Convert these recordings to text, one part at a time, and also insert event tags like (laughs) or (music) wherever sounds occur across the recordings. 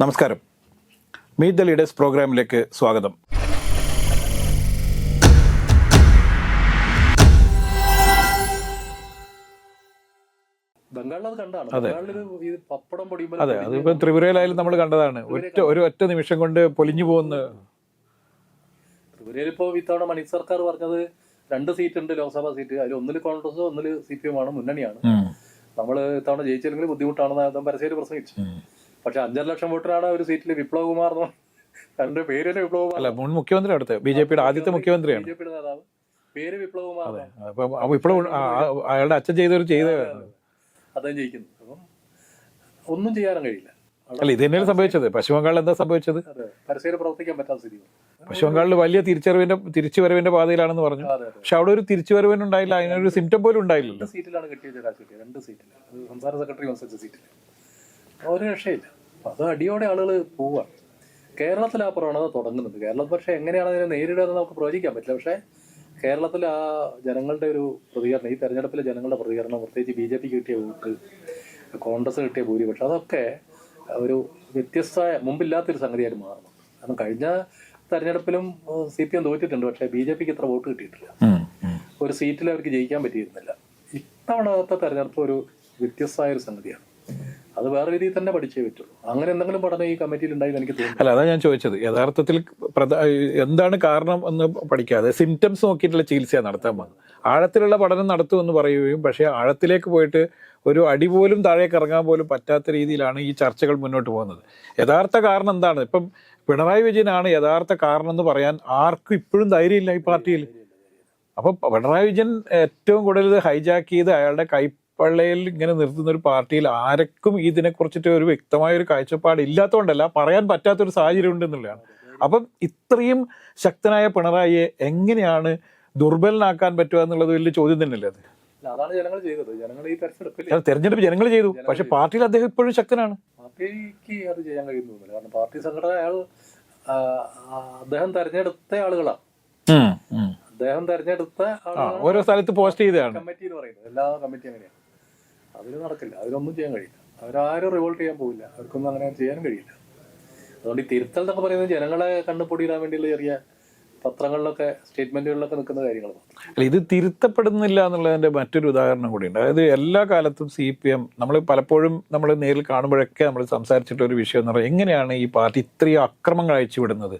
നമസ്കാരം. Meet the leaders പ്രോഗ്രാമിലേക്ക് സ്വാഗതം. അതെ അതിപ്പോ ത്രിപുരയിലായാലും നമ്മൾ കണ്ടതാണ്. ഒറ്റ ഒരു ഒറ്റ നിമിഷം കൊണ്ട് പൊലിഞ്ഞു പോകുന്ന ത്രിപുരയിൽ ഇപ്പോൾ ഇത്തവണ മണി സർക്കാർ പറഞ്ഞത് രണ്ട് സീറ്റ് ഉണ്ട് ലോക്സഭാ സീറ്റ് അതിൽ ഒന്നിൽ കോൺഗ്രസ് ഒന്നിൽ സി പി എം ആണ് മുന്നണിയാണ്. നമ്മൾ ഇത്തവണ ജയിച്ചില്ലെങ്കിൽ ബുദ്ധിമുട്ടാണെന്ന് പരസ്യം പ്രസംഗിച്ചു. പക്ഷെ അഞ്ചര ലക്ഷം വോട്ടറാണ് ഒരു സീറ്റിൽ വിപ്ലവകുമാർ എന്ന് തന്റെ പേര് തന്നെ വിപ്ലവ് കുമാർ അല്ല മുൻ മുഖ്യമന്ത്രി അടുത്ത് ബി ജെ പിയുടെ ആദ്യത്തെ മുഖ്യമന്ത്രിയാണ്. ബി ജെ പിയുടെ നേതാവ്. പേര് വിപ്ലവ് കുമാർ അയാളുടെ അച്ഛൻ ചെയ്തൊരു ചെയ്ത അദ്ദേഹം ജയിക്കുന്നു. അപ്പം ഒന്നും ചെയ്യാനും കഴിയില്ല. അല്ല ഇത് തന്നെയാണ് സംഭവിച്ചത്? പശ്ചിമ ബംഗാളിൽ എന്താ സംഭവിച്ചത്? പരസ്യം പ്രവർത്തിക്കാൻ പറ്റാത്ത സ്ഥിതി. പശ്ചിമ ബംഗാളിൽ വലിയ തിരിച്ചറിവിന്റെ തിരിച്ചുവരവിന്റെ പാതയിലാണെന്ന് പറഞ്ഞു. പക്ഷെ അവിടെ ഒരു തിരിച്ചുവരവിനുണ്ടായില്ല. അതിനൊരു സിംറ്റം പോലും ഉണ്ടായില്ല രണ്ട് സീറ്റിലാണ് കിട്ടിയത് രണ്ട് സീറ്റിൽ സംസ്ഥാന സെക്രട്ടറി മത്സരിച്ച സീറ്റിൽ ഒരു രക്ഷയില്ല. അപ്പൊ അത് അടിയോടെ ആളുകൾ പോവുകയാണ് കേരളത്തിൽ ആ പ്രവണത തുടങ്ങുന്നുണ്ട് കേരളത്തിൽ പക്ഷേ എങ്ങനെയാണ് അതിനെ നേരിടുക എന്ന് നമുക്ക് പ്രവചിക്കാൻ പറ്റില്ല. പക്ഷേ കേരളത്തിൽ ആ ജനങ്ങളുടെ ഒരു പ്രതികരണം ഈ തെരഞ്ഞെടുപ്പിലെ ജനങ്ങളുടെ പ്രതികരണം പ്രത്യേകിച്ച് ബി ജെ പിക്ക് കിട്ടിയ വോട്ട് കോൺഗ്രസ് കിട്ടിയ ഭൂരിപക്ഷം അതൊക്കെ ഒരു വ്യത്യസ്തമായ മുമ്പില്ലാത്തൊരു സംഗതിയായിട്ട് മാറണം കാരണം കഴിഞ്ഞ തെരഞ്ഞെടുപ്പിലും സി പി എം തോറ്റിട്ടുണ്ട്. പക്ഷേ ബി ജെ പിക്ക് ഇത്ര വോട്ട് കിട്ടിയിട്ടില്ല. ഒരു സീറ്റിൽ അവർക്ക് ജയിക്കാൻ പറ്റിയിരുന്നില്ല. ഇത്തവണത്തെ തെരഞ്ഞെടുപ്പ് ഒരു വ്യത്യസ്തമായ ഒരു സംഗതിയാണ്. അത് വേറെ രീതിയിൽ തന്നെ പഠിച്ചേ പറ്റുള്ളൂ അങ്ങനെ എന്തെങ്കിലും പഠനം ഈ കമ്മിറ്റിയിൽ ഉണ്ടായി എനിക്ക് തോന്നുന്നു അല്ല അതാ ഞാൻ ചോദിച്ചത്. യഥാർത്ഥത്തിൽ എന്താണ് കാരണം എന്ന് പഠിക്കാതെ സിംറ്റംസ് നോക്കിയിട്ടുള്ള ചികിത്സ നടത്താൻ പോകുന്നത് ആഴത്തിലുള്ള പഠനം നടത്തുമെന്ന് പറയുകയും പക്ഷേ ആഴത്തിലേക്ക് പോയിട്ട് ഒരു അടി പോലും താഴേക്ക് ഇറങ്ങാൻ പോലും പറ്റാത്ത രീതിയിലാണ് ഈ ചർച്ചകൾ മുന്നോട്ട് പോകുന്നത്. യഥാർത്ഥ കാരണം എന്താണ്? ഇപ്പം പിണറായി വിജയനാണ് യഥാർത്ഥ കാരണം എന്ന് പറയാൻ ആർക്കും ഇപ്പോഴും ധൈര്യമില്ല ഈ പാർട്ടിയിൽ. അപ്പൊ പിണറായി വിജയൻ ഏറ്റവും കൂടുതൽ ഹൈജാക്ക് ചെയ്ത് അയാളുടെ കൈപ്പള്ളയിൽ ഇങ്ങനെ നിർത്തുന്ന ഒരു പാർട്ടിയിൽ ആർക്കും ഇതിനെ കുറിച്ചിട്ട് ഒരു വ്യക്തമായ ഒരു കാഴ്ചപ്പാട് ഇല്ലാത്തതുകൊണ്ടല്ല പറയാൻ പറ്റാത്തൊരു സാഹചര്യം ഉണ്ട് എന്നുള്ളതാണ്. അപ്പം ഇത്രയും ശക്തനായ പിണറായിയെ എങ്ങനെയാണ് ദുർബലനാക്കാൻ പറ്റുക എന്നുള്ളത് വലിയ ചോദ്യം തന്നെയല്ലേ അത്? അതാണ് ജനങ്ങൾ ചെയ്തത്. ജനങ്ങൾ ഈ തെരഞ്ഞെടുപ്പിൽ തെരഞ്ഞെടുപ്പ് ജനങ്ങൾ ചെയ്തു. പക്ഷെ പാർട്ടിയിൽ അദ്ദേഹം ഇപ്പോഴും ശക്തനാണ്. പാർട്ടിക്ക് അത് ചെയ്യാൻ കഴിയുന്നു തോന്നുന്നില്ല. കാരണം പാർട്ടി സംഘടന അയാൾ അദ്ദേഹം തെരഞ്ഞെടുത്ത ആളുകളാണ് അദ്ദേഹം തെരഞ്ഞെടുത്ത ഓരോ സ്ഥലത്ത് പോസ്റ്റ് ചെയ്തതാണ്. കമ്മിറ്റി എന്ന് പറയുന്നത്. എല്ലാ കമ്മിറ്റി അങ്ങനെയാണ് അതിന് നടക്കില്ല. അതിനൊന്നും ചെയ്യാൻ കഴിയില്ല. അവരാരും റിവോൾട്ട് ചെയ്യാൻ പോകില്ല അവർക്കൊന്നും അങ്ങനെ ചെയ്യാൻ കഴിയില്ല. അതുകൊണ്ട് ഈ തിരുത്തൽ എന്നൊക്കെ പറയുന്നത് ജനങ്ങളെ കണ്ണുപൊടിയിടാൻ വേണ്ടിയുള്ള ചെറിയ പത്രങ്ങളിലൊക്കെ സ്റ്റേറ്റ്മെന്റുകളിലൊക്കെ നിൽക്കുന്ന കാര്യങ്ങൾ അല്ല ഇത് തിരുത്തപ്പെടുന്നില്ല എന്നുള്ളതിന്റെ മറ്റൊരു ഉദാഹരണം കൂടിയുണ്ട്. അതായത് എല്ലാ കാലത്തും സി പി എം നമ്മൾ പലപ്പോഴും നമ്മൾ നേരിൽ കാണുമ്പോഴൊക്കെ നമ്മൾ സംസാരിച്ചിട്ട് ഒരു വിഷയം എന്ന് പറയുന്നത് എങ്ങനെയാണ് ഈ പാർട്ടി ഇത്രയും അക്രമങ്ങൾ അയച്ചുവിടുന്നത്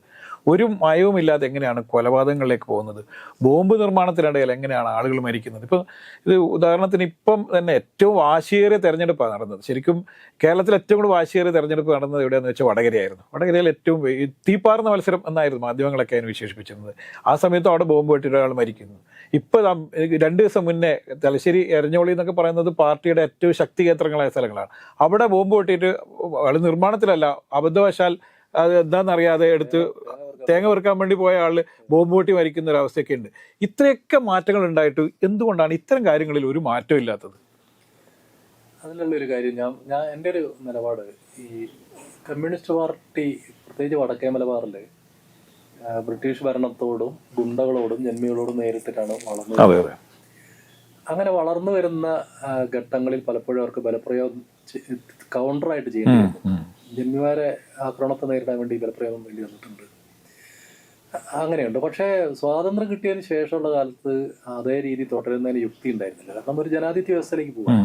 ഒരു മയവുമില്ലാതെ എങ്ങനെയാണ് കൊലപാതകങ്ങളിലേക്ക് പോകുന്നത്? ബോംബ് നിർമ്മാണത്തിനിടയിൽ എങ്ങനെയാണ് ആളുകൾ മരിക്കുന്നത്? ഇപ്പം ഇത് ഉദാഹരണത്തിന് ഇപ്പം തന്നെ ഏറ്റവും വാശിയേറിയ തെരഞ്ഞെടുപ്പാണ് നടന്നത്. ശരിക്കും കേരളത്തിൽ ഏറ്റവും കൂടുതൽ വാശിയേറിയ തെരഞ്ഞെടുപ്പ് നടന്നത് എവിടെയാണെന്ന് വെച്ചാൽ വടകരയായിരുന്നു. വടകരയിൽ ഏറ്റവും തീപ്പാർന്ന മത്സരം എന്നായിരുന്നു മാധ്യമങ്ങളൊക്കെ അതിന് വിശേഷിപ്പിച്ചിരുന്നത്. ആ സമയത്ത് അവിടെ ബോംബ് വെട്ടിട്ട് ഒരാൾ മരിക്കുന്നു. ഇപ്പം രണ്ട് ദിവസം മുന്നേ തലശ്ശേരി എരഞ്ഞോളി എന്നൊക്കെ പറയുന്നത് പാർട്ടിയുടെ ഏറ്റവും ശക്തി കേന്ദ്രങ്ങളായ സ്ഥലങ്ങളാണ്. അവിടെ ബോംബ് പൊട്ടിയിട്ട് നിർമ്മാണത്തിലല്ല അബദ്ധവശാൽ അത് എന്താണെന്നറിയാതെ എടുത്ത് തേങ്ങ വെറുക്കാൻ വേണ്ടി പോയ ആൾ ബോംബ് പൊട്ടി മരിക്കുന്ന ഒരു അവസ്ഥയൊക്കെ ഉണ്ട് ഇത്രയൊക്കെ മാറ്റങ്ങൾ ഉണ്ടായിട്ട് എന്തുകൊണ്ടാണ് ഇത്തരം കാര്യങ്ങളിൽ ഒരു മാറ്റം ഇല്ലാത്തത്? അതിലുള്ള ഒരു കാര്യം ഞാൻ ഞാൻ എന്റെ ഒരു നിലപാട്. ഈ കമ്മ്യൂണിസ്റ്റ് പാർട്ടി പ്രത്യേകിച്ച് വടക്കേ മലബാറിൽ ബ്രിട്ടീഷ് ഭരണത്തോടും ഗുണ്ടകളോടും ജന്മികളോടും നേരിട്ടിട്ടാണ് വളർന്നത് അങ്ങനെ വളർന്നു വരുന്ന ഘട്ടങ്ങളിൽ പലപ്പോഴും അവർക്ക് ബലപ്രയോഗം കൗണ്ടറായിട്ട് ചെയ്യേണ്ടി വന്നു ജന്മിമാരെ ആക്രമണത്തെ നേരിടാൻ വേണ്ടി ബലപ്രയോഗം വേണ്ടി വന്നിട്ടുണ്ട്. അങ്ങനെയുണ്ട്. പക്ഷേ സ്വാതന്ത്ര്യം കിട്ടിയതിന് ശേഷമുള്ള കാലത്ത് അതേ രീതി തുടരുന്നതിന് യുക്തി ഉണ്ടായിരുന്നില്ല. കാരണം ഒരു ജനാധിപത്യ വ്യവസ്ഥയിലേക്ക് പോകും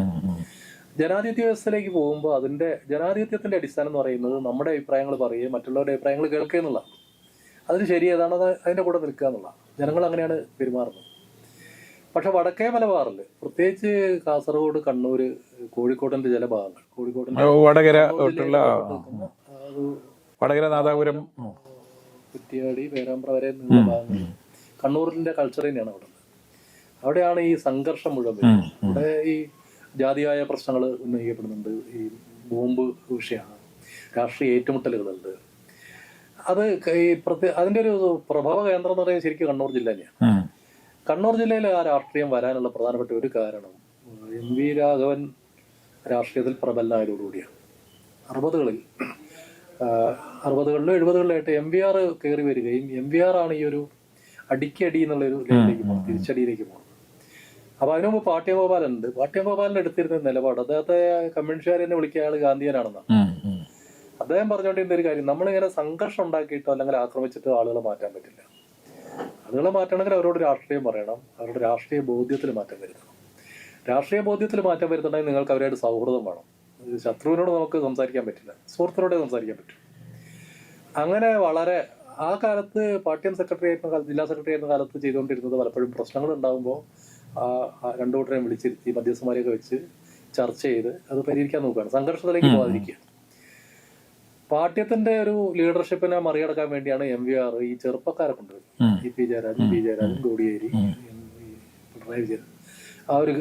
ജനാധിപത്യ വ്യവസ്ഥയിലേക്ക് പോകുമ്പോൾ അതിന്റെ ജനാധിപത്യത്തിന്റെ അടിസ്ഥാനം എന്ന് പറയുന്നത് നമ്മുടെ അഭിപ്രായങ്ങൾ പറയുകയും മറ്റുള്ളവരുടെ അഭിപ്രായങ്ങൾ കേൾക്കുക എന്നുള്ളതാണ്. അതിന് ശരി ഏതാണോ അത് അതിന്റെ കൂടെ നിൽക്കുക എന്നുള്ളതാണ്. ജനങ്ങൾ അങ്ങനെയാണ് പെരുമാറുന്നത്. പക്ഷെ വടക്കേ മലബാറിൽ പ്രത്യേകിച്ച് കാസർഗോഡ് കണ്ണൂര് കോഴിക്കോടിന്റെ ചില ഭാഗങ്ങൾ. കോഴിക്കോടിന്റെ വടകര തൊട്ടുള്ള വടകര നാദാപുരം. കുറ്റിയാടി പേരാമ്പ്ര വരെ നിന്ന ഭാഗങ്ങൾ. കണ്ണൂരിന്റെ കൾച്ചർ തന്നെയാണ് അവിടെ അവിടെയാണ് ഈ സംഘർഷം മുഴുവൻ അവിടെ ഈ ജാതിയായ പ്രശ്നങ്ങൾ ഉന്നയിക്കപ്പെടുന്നുണ്ട്. ഈ ബോംബ് വിഷയമാണ് രാഷ്ട്രീയ ഏറ്റുമുട്ടലുകളുണ്ട്. അത് ഈ പ്രത്യേക അതിന്റെ ഒരു പ്രഭവ കേന്ദ്രം എന്ന് പറയുന്നത് ശരിക്കും കണ്ണൂർ ജില്ല തന്നെയാണ്. കണ്ണൂർ ജില്ലയിലെ ആ രാഷ്ട്രീയം വരാനുള്ള പ്രധാനപ്പെട്ട ഒരു കാരണം എം വി രാഘവൻ രാഷ്ട്രീയത്തിൽ പ്രബലനായതോടുകൂടിയാണ്. അറുപതുകളിൽ അറുപതുകളിലും എഴുപതുകളിലായിട്ട് എം വി ആർ കയറി വരികയും എം വി ആർ ആണ് ഈ ഒരു അടിക്കടി എന്നുള്ളൊരു ലെവലിലേക്ക് പോകുന്നത് തിരിച്ചടിയിലേക്ക് പോകുന്നത് അപ്പൊ അതിനു മുമ്പ് പാട്യഗോപാലുണ്ട് പാട്യഗോപാലിന്റെ എടുത്തിരുന്ന നിലപാട് അദ്ദേഹത്തെ കമ്മ്യൂണിസ്റ്റുകാർ തന്നെ വിളിക്കുക അയാൾ ഗാന്ധിയനാണെന്നാണ്. അദ്ദേഹം പറഞ്ഞുകൊണ്ടിരുന്ന ഒരു കാര്യം നമ്മളിങ്ങനെ സംഘർഷം ഉണ്ടാക്കിയിട്ടോ അല്ലെങ്കിൽ ആക്രമിച്ചിട്ടോ ആളുകളെ മാറ്റാൻ പറ്റില്ല. ആളുകളെ മാറ്റണമെങ്കിൽ അവരോട് രാഷ്ട്രീയം പറയണം. അവരുടെ രാഷ്ട്രീയ ബോധ്യത്തിൽ മാറ്റം വരുത്തണം. രാഷ്ട്രീയ ബോധ്യത്തിൽ മാറ്റം വരുത്തണമെങ്കിൽ നിങ്ങൾക്ക് അവരായിട്ട് സൗഹൃദം വേണം. ശത്രുവിനോട് നമുക്ക് സംസാരിക്കാൻ പറ്റില്ല. സുഹൃത്തിനോടെ സംസാരിക്കാൻ പറ്റും. അങ്ങനെ വളരെ ആ കാലത്ത് പാർട്ടി സെക്രട്ടറി ആയിരുന്ന കാലത്ത് ജില്ലാ സെക്രട്ടറി ആയിരുന്ന കാലത്ത് ചെയ്തുകൊണ്ടിരുന്നത് പലപ്പോഴും പ്രശ്നങ്ങൾ ഉണ്ടാകുമ്പോൾ രണ്ടു കൂട്ടരെയും വിളിച്ചിരുത്തി മധ്യസ്ഥന്മാരെയൊക്കെ വെച്ച് ചർച്ച ചെയ്ത് അത് പരിഹരിക്കാൻ നോക്കുകയാണ്. സംഘർഷത്തിലേക്ക് പോകാതിരിക്കുക. പാഠ്യത്തിന്റെ ഒരു ലീഡർഷിപ്പിനെ മറികടക്കാൻ വേണ്ടിയാണ് എം വി ആർ ഈ ചെറുപ്പക്കാരെ കൊണ്ടുവരുന്നത്. E P Jayarajan P Jayarajan Kodiyeri Pinarayi Vijayan ആ ഒരു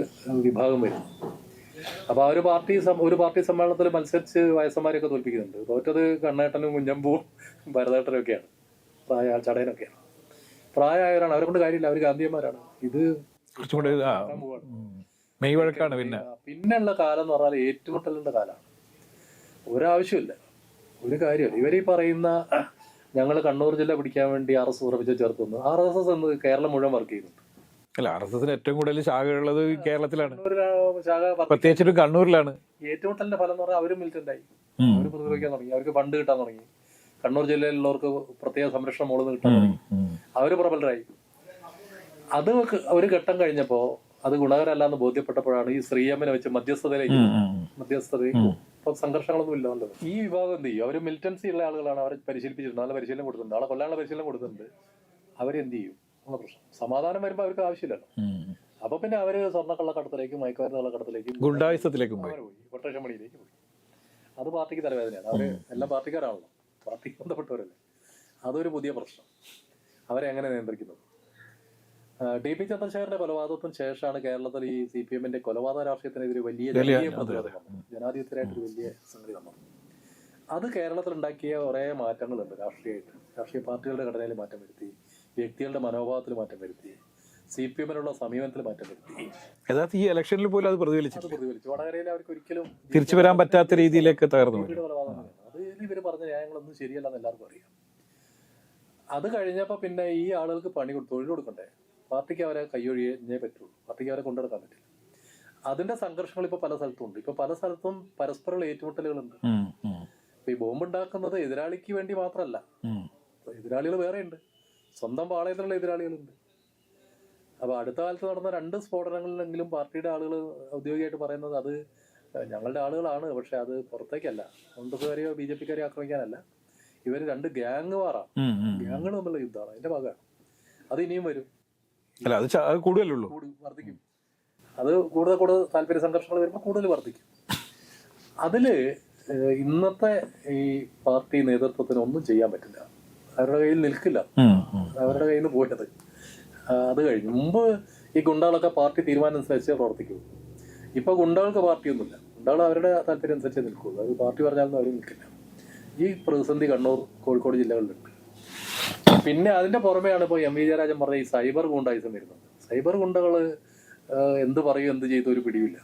വിഭാഗം വരും. അപ്പൊ ആ ഒരു പാർട്ടി ഒരു പാർട്ടി സമ്മേളനത്തിൽ മത്സരിച്ച് വയസ്സന്മാരെയൊക്കെ തോൽപ്പിക്കുന്നുണ്ട്. തോറ്റത് കണ്ണേട്ടനും കുഞ്ഞമ്പൂവും ഭരതേട്ടനും ഒക്കെയാണ് പ്രായ ചടയനൊക്കെയാണ്. പ്രായമായവരാണ്. അവരെ കൊണ്ട് കാര്യമില്ല. അവർ ഗാന്ധിയന്മാരാണ്. ഇത്. മെയ് വഴക്കാണ് പിന്നെ. പിന്നെയുള്ള കാലം എന്ന് പറഞ്ഞാൽ ഏറ്റുമുട്ടലിന്റെ കാലമാണ്. ഒരാവശ്യമില്ല ഒരു കാര്യമില്ല ഇവരീ പറയുന്ന ഞങ്ങൾ കണ്ണൂർ ജില്ല പിടിക്കാൻ വേണ്ടി ആർ എസ് ഉറപ്പിച്ച് ചേർത്തുന്നു ആർ എസ് എസ് എന്ന് കേരളം മുഴുവൻ വർക്ക് ചെയ്യുന്നുണ്ട്. അല്ല ആർ എസ് എസിന് ഏറ്റവും കൂടുതൽ ശാഖയുള്ളത് കേരളത്തിലാണ്. പ്രത്യേകിച്ചിട്ടും കണ്ണൂരിലാണ്. ഏറ്റവും ഏറ്റുമുട്ടലിന്റെ ഫലം എന്ന് പറഞ്ഞാൽ അവരും മിലിറ്റന്റ് ആയി ഉം. അവർ പ്രതിരോധിക്കാൻ തുടങ്ങി. അവർക്ക് ഫണ്ട് കിട്ടാൻ തുടങ്ങി. കണ്ണൂർ ജില്ലയിലുള്ളവർക്ക് പ്രത്യേക സംരക്ഷണം മുകളിൽ കിട്ടാൻ തുടങ്ങി. അവർ പ്രബലരായി. അത് ഒരു ഘട്ടം കഴിഞ്ഞപ്പോ അത് ഗുണകരമല്ല എന്ന് ബോധ്യപ്പെട്ടപ്പോഴാണ് ഈ ശ്രീയമ്മനെ വെച്ച് മധ്യസ്ഥതയിലേക്ക് ഉം. സംഘർഷങ്ങളൊന്നും ഇല്ലാണ്ട്. ഈ വിഭാഗം എന്ത് ചെയ്യും? അവർ മിലിറ്റൻസി ഉള്ള ആളുകളാണ് അവരെ പരിശീലിപ്പിച്ചിട്ടുണ്ട്. നല്ല പരിശീലനം കൊടുത്തിട്ടുണ്ട്. ആളെ കൊല്ലാനുള്ള പരിശീലനം കൊടുത്തിട്ടുണ്ട്. അവരെന്ത് ചെയ്യും? എന്നുള്ള പ്രശ്നം. സമാധാനം വരുമ്പോൾ അവർക്ക് ആവശ്യമില്ലല്ലോ. അപ്പൊ പിന്നെ അവർ സ്വർണക്കള്ളക്കടത്തിലേക്കും മയക്കുമരുന്ന് കള്ളക്കടത്തിലേക്കും ഗുണ്ടായുസത്തിലേക്കും പോയി. കൊട്ടേഷൻ പണിയിലേക്ക് പോയി. അത് പാർട്ടിക്ക് തലവേദനയാണ്. അവർ എല്ലാ പാർട്ടിക്കാരാണല്ലോ. പാർട്ടിക്ക് ബന്ധപ്പെട്ടവരല്ലേ. അതൊരു പുതിയ പ്രശ്നം. അവരെ എങ്ങനെ നിയന്ത്രിക്കുന്നത് ടി പി ചന്ദ്രശേഖരന്റെ കൊലപാതകത്തിന് ശേഷമാണ് കേരളത്തിൽ ഈ സി പി എമ്മിന്റെ കൊലപാതക രാഷ്ട്രീയത്തിനെതിരെ വലിയ ജനാധിപത്യത്തിനായിട്ട് ജനകീയ പ്രതിരോധം വന്നത്. ജനാധിപത്യത്തിനായിട്ടൊരു വലിയ സംഗതി വന്നത്. അത് കേരളത്തിൽ ഉണ്ടാക്കിയ കുറേ മാറ്റങ്ങളുണ്ട് രാഷ്ട്രീയമായിട്ട്. രാഷ്ട്രീയ പാർട്ടികളുടെ ഘടനയിൽ മാറ്റം വരുത്തി വ്യക്തികളുടെ മനോഭാവത്തിൽ മാറ്റം വരുത്തി സി പി എമ്മിനുള്ള സമീപനത്തിൽ മാറ്റം വരുത്തി. യഥാർത്ഥ ഈ ഇലക്ഷനിൽ പോലും അത് പ്രതിഫലിച്ചു പ്രതിഫലിച്ചു. വടകരയിൽ അവർക്ക് ഒരിക്കലും തിരിച്ചു വരാൻ പറ്റാത്ത രീതിയിലേക്ക് തകർന്നു അത് ഇവർ പറഞ്ഞ ന്യായങ്ങളൊന്നും ശരിയല്ലെന്ന് എല്ലാവർക്കും അറിയാം. അത് കഴിഞ്ഞപ്പോൾ പിന്നെ ഈ ആളുകൾക്ക് പണി തൊഴിൽ കൊടുക്കണ്ടേ? പാർട്ടിക്ക് അവരെ കൈയൊഴിയേ പറ്റുള്ളൂ. പാർട്ടിക്ക് അവരെ കൊണ്ടുനടക്കാൻ പറ്റില്ല. അതിന്റെ സംഘർഷങ്ങൾ ഇപ്പൊ പല സ്ഥലത്തും ഉണ്ട് ഇപ്പൊ പല സ്ഥലത്തും പരസ്പരമുള്ള ഏറ്റുമുട്ടലുകളുണ്ട്. ഈ ബോംബ് ഉണ്ടാക്കുന്നത് എതിരാളിക്ക് വേണ്ടി മാത്രല്ല എതിരാളികൾ വേറെ ഉണ്ട് സ്വന്തം പാളയത്തിലുള്ള എതിരാളികളുണ്ട്. അപ്പൊ അടുത്ത കാലത്ത് നടന്ന രണ്ട് സ്ഫോടനങ്ങളിലെങ്കിലും പാർട്ടിയുടെ ആളുകൾ ഔദ്യോഗികമായിട്ട് പറയുന്നത് അത് ഞങ്ങളുടെ ആളുകളാണ്. പക്ഷെ അത് പുറത്തേക്കല്ല. കോൺഗ്രസ്സുകാരെയോ ബി ജെ പിക്കാരെയോ ആക്രമിക്കാനല്ല ഇവർ രണ്ട് ഗ്യാങ് വാറാണ്. ഗ്യാങ്ങുകൾ തമ്മിലുള്ള യുദ്ധമാണ്. അതിന്റെ ഭാഗമാണ്. അത് ഇനിയും വരും. അല്ല അത് ച- അത് കൂടുതലേ ഉള്ളൂ. കൂടി വർദ്ധിക്കും. അത് കൂടുതൽ കൂടുതൽ താല്പര്യ സംഘർഷങ്ങൾ വരുമ്പോൾ കൂടുതൽ വർദ്ധിക്കും. അതിൽ ഇന്നത്തെ ഈ പാർട്ടി നേതൃത്വത്തിന് ഒന്നും ചെയ്യാൻ പറ്റില്ല. അവരുടെ കയ്യിൽ നിൽക്കില്ല. അവരുടെ കയ്യിൽ നിന്ന് പോയത് അത് കഴിഞ്ഞു. മുമ്പ് ഈ ഗുണ്ടകളൊക്കെ പാർട്ടി തീരുമാനം അനുസരിച്ച് പ്രവർത്തിക്കൂ. ഇപ്പൊ ഗുണ്ടകൾക്ക് പാർട്ടിയൊന്നുമില്ല. ഗുണ്ടകൾ അവരുടെ താല്പര്യം അനുസരിച്ച് നിൽക്കുള്ളൂ. അത് പാർട്ടി പറഞ്ഞാലൊന്നും അവർ നിൽക്കില്ല. ഈ പ്രതിസന്ധി കണ്ണൂർ കോഴിക്കോട് ജില്ലകളിലുണ്ട്. പിന്നെ അതിന്റെ പുറമെയാണ് ഇപ്പോൾ എം വി ജയരാജൻ പറഞ്ഞ ഈ സൈബർ ഗുണ്ടായിസം വരുന്നത്. സൈബർ ഗുണ്ടകൾ എന്ത് പറയും എന്ത് ചെയ്തു ഒരു പിടിയില്ല